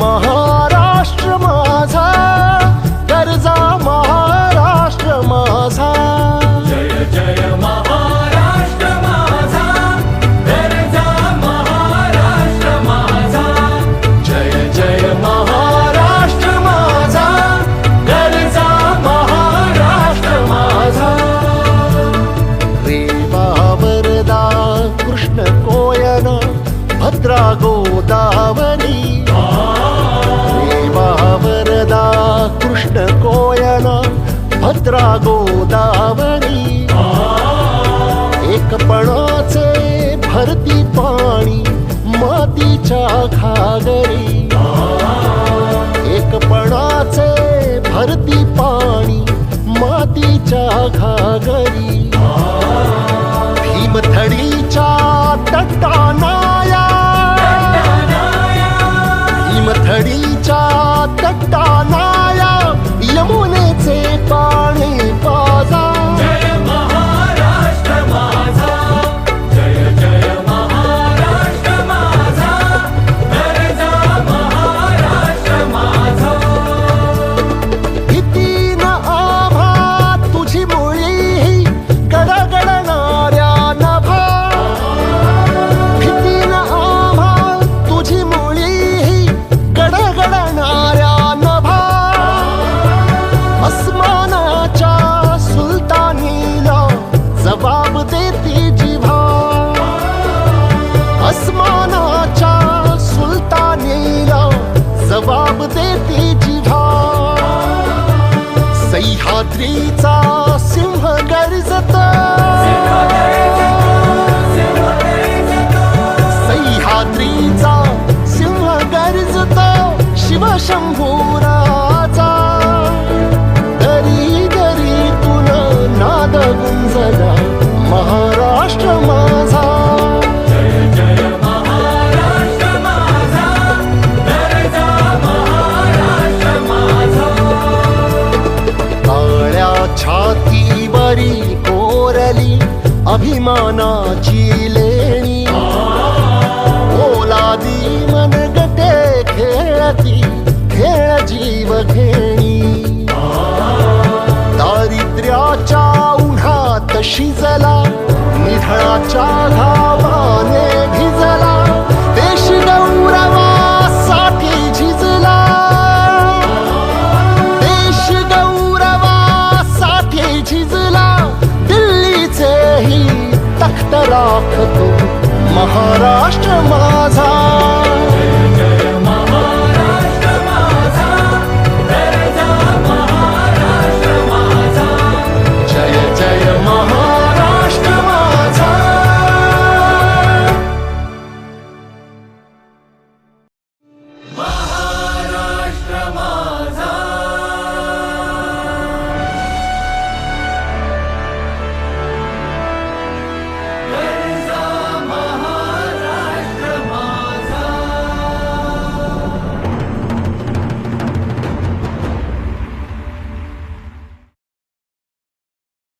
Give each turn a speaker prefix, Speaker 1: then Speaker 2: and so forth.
Speaker 1: মহা मित्रा गोदावरी एकपणाचे भरती पाणी मातीच्या घागरी Glitter ಅಭಿಮಾನ ಚೀಲೆ राखतो महाराष्ट्र माझा.